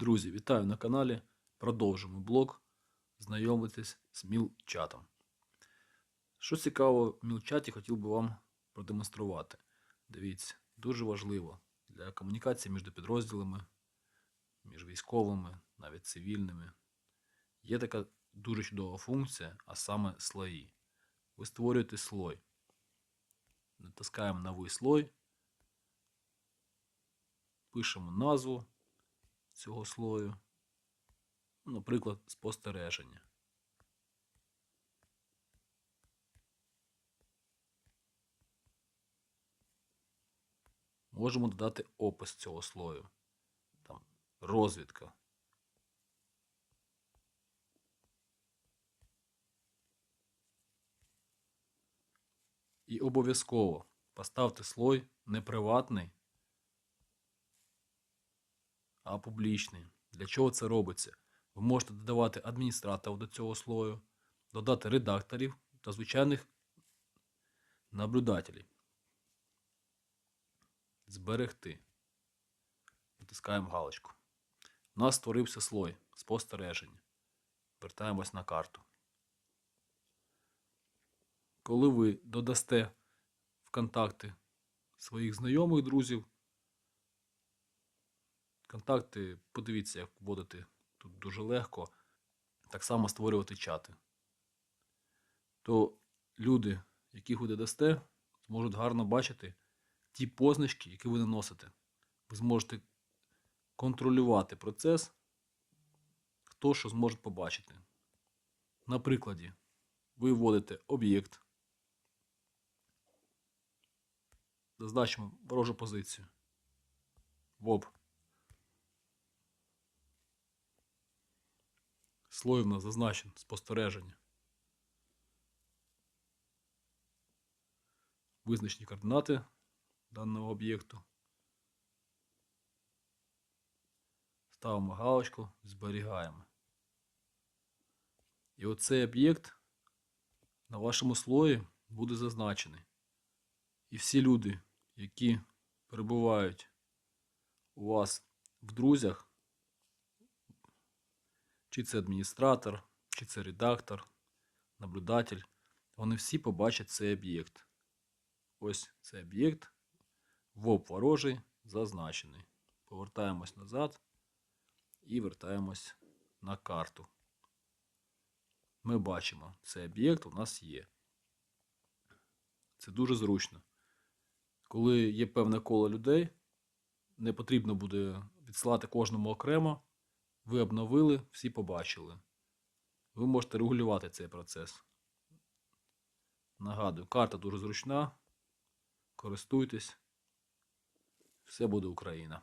Друзі, вітаю на каналі. Продовжимо блог. Знайомитись з мілчатом. Що цікаво в мілчаті хотів би вам продемонструвати. Дивіться, дуже важливо для комунікації між підрозділами, між військовими, навіть цивільними. Є така дуже чудова функція, а саме слої. Ви створюєте слой. Натискаємо новий слой, пишемо назву цього слою, ну, наприклад, спостереження. Можемо додати опис цього слою. Там розвідка. І обов'язково поставте слой не приватний, а публічний. Для чого це робиться? Ви можете додавати адміністраторів до цього слою, додати редакторів та звичайних наблюдателів. Зберегти. Натискаємо галочку. У нас створився слой спостереження. Вертаємось на карту. Коли ви додасте в контакти своїх знайомих друзів, контакти, подивіться, як вводити тут дуже легко, так само створювати чати, то люди, яких ви додасте, зможуть гарно бачити ті позначки, які ви наносите. Ви зможете контролювати процес, хто що зможе побачити. На прикладі, ви вводите об'єкт, зазначимо ворожу позицію. ВОП. Слой в нас зазначен спостереження. Визначені координати даного об'єкту. Ставимо галочку, зберігаємо. І оцей об'єкт на вашому слої буде зазначений. І всі люди, які перебувають у вас в друзях, чи це адміністратор, чи це редактор, наблюдатель, вони всі побачать цей об'єкт. Ось цей об'єкт ВОП ворожий зазначений. Повертаємось назад і вертаємось на карту. Ми бачимо, цей об'єкт у нас є. Це дуже зручно. Коли є певне коло людей, не потрібно буде відсилати кожному окремо. Ви обновили, всі побачили. Ви можете регулювати цей процес. Нагадую, карта дуже зручна. Користуйтесь. Все буде Україна.